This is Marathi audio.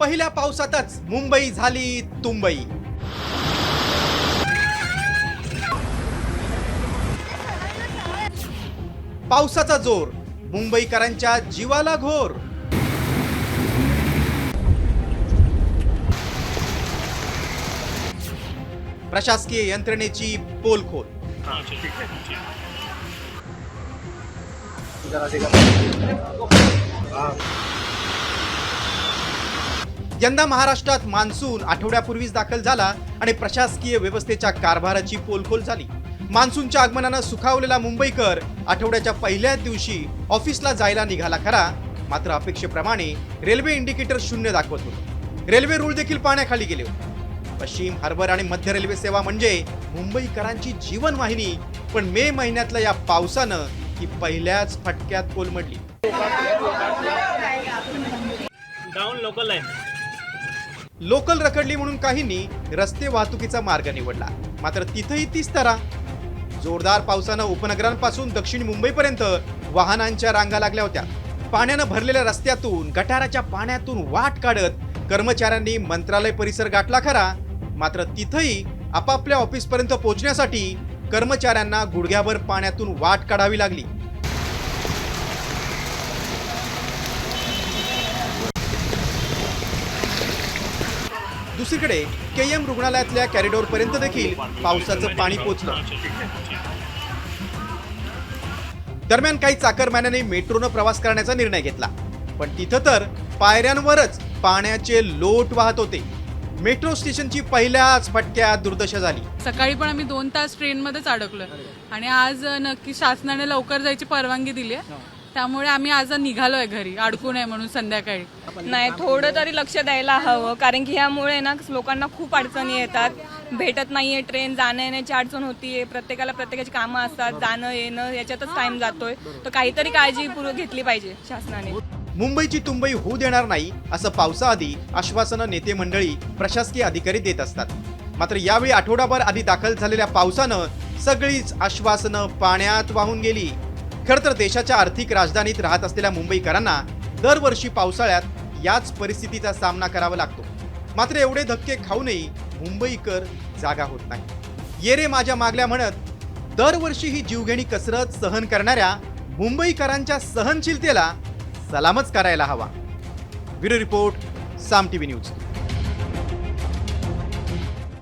पहिल्या पावसातच मुंबई झाली तुंबई. पावसाचा जोर मुंबईकरांच्या जीवाला घोर. प्रशासकीय यंत्रणेची पोलखोल. यंदा महाराष्ट्रात मान्सून आठवड्यापूर्वीच दाखल झाला आणि प्रशासकीय व्यवस्थेच्या कारभाराची पोलखोल झाली. मान्सूनच्या आगमनानं सुखावलेला मुंबईकर आठवड्याच्या पहिल्याच दिवशी ऑफिसला जायला निघाला खरा मात्र अपेक्षेप्रमाणे रेल्वे इंडिकेटर शून्य दाखवत होते. रेल्वे रूळ देखील पाण्याखाली गेले होते. पश्चिम हार्बर आणि मध्य रेल्वे सेवा म्हणजे मुंबईकरांची जीवनवाहिनी पण मे महिन्यातल्या या पावसानं ही पहिल्याच फटक्यात कोलमडली. डाऊन लोकल लाईन लोकल रखडली म्हणून काहींनी रस्ते वाहतुकीचा मार्ग निवडला. मात्र तिथंही तीच तरा. जोरदार पावसानं उपनगरांपासून दक्षिण मुंबईपर्यंत वाहनांच्या रांगा लागल्या होत्या. पाण्यानं भरलेल्या रस्त्यातून गटाराच्या पाण्यातून वाट काढत कर्मचाऱ्यांनी मंत्रालय परिसर गाठला खरा. मात्र तिथंही आपापल्या ऑफिसपर्यंत पोहोचण्यासाठी कर्मचाऱ्यांना गुडघ्याभर पाण्यातून वाट काढावी लागली. दुसरीकडे के एम रुग्णालयातल्या कॅरिडॉर पर्यंत देखील पावसाचं पाणी पोचलं. दरम्यान काही चाकरमान्यांनी मेट्रोनं प्रवास करण्याचा निर्णय घेतला. पण तिथं तर पायऱ्यांवरच पाण्याचे लोट वाहत होते. मेट्रो स्टेशनची पहिल्याच फटक्यात दुर्दशा झाली. सकाळी पण आम्ही दोन तास ट्रेनमध्येच अडकलोय आणि आज नक्की शासनाने लवकर जायची परवानगी दिली आहे. त्यामुळे आम्ही आज निघालोय घरी. अडकू नये म्हणून संध्याकाळी. नाही थोडं तरी लक्ष द्यायला हवं कारण की ह्यामुळे ना लोकांना खूप अडचणी येतात. भेटत नाहीये ट्रेन जाणं येण्याची अडचण होतीये. प्रत्येकाला प्रत्येकाची कामं असतात जाणं येणं याच्यातच टाइम जातोय. तर काहीतरी काळजी पूर्व घेतली पाहिजे शासनाने. मुंबईची तुंबई होऊ देणार नाही असं पावसाआधी आश्वासनं नेते मंडळी प्रशासकीय अधिकारी देत असतात. मात्र यावेळी आठवडाभर आधी दाखल झालेल्या पावसानं सगळीच आश्वासनं पाण्यात वाहून गेली. खरं तर देशाच्या आर्थिक राजधानीत राहत असलेल्या मुंबईकरांना दरवर्षी पावसाळ्यात याच परिस्थितीचा सामना करावा लागतो. मात्र एवढे धक्के खाऊनही मुंबईकर जागा होत नाही. ये रे माझ्या मागल्या म्हणत दरवर्षी ही जीवघेणी कसरत सहन करणाऱ्या मुंबईकरांच्या सहनशीलतेला सलामच करायला हवा. Bureau report Saam TV news.